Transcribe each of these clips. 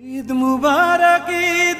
ঈদ মুবারক ঈদ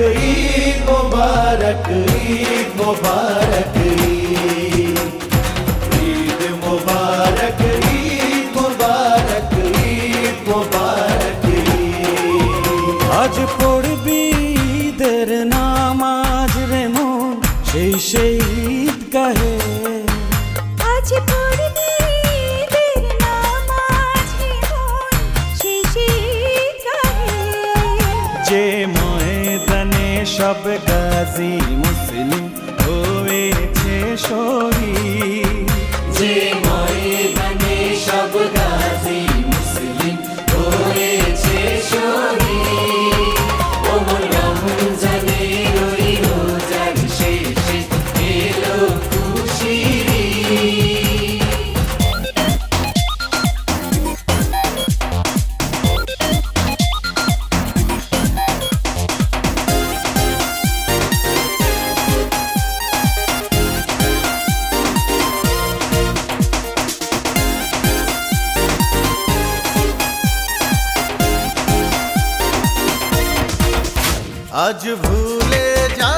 ईद मुबारक ईद मुबारक সব গাজী आज भूले जा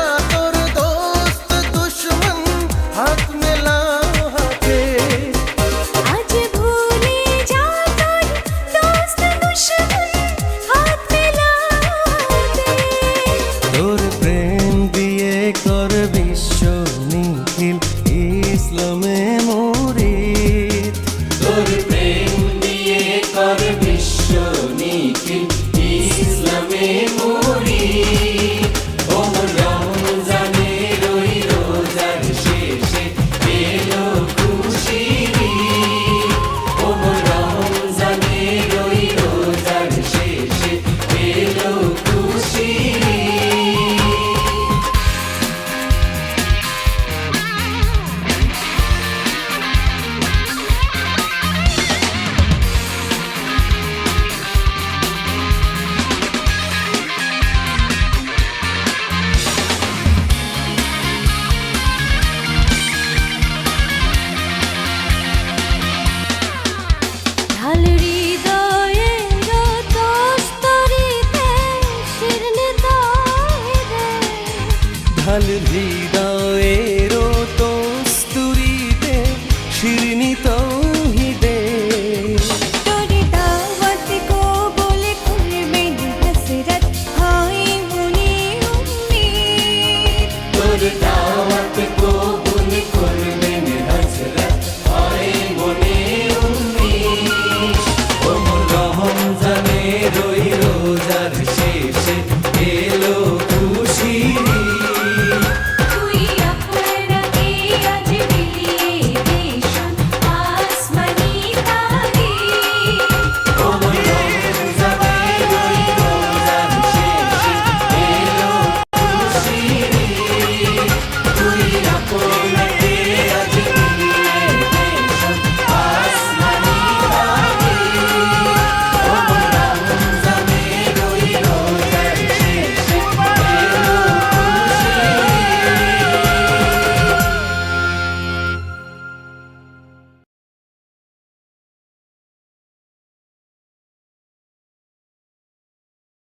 landed he?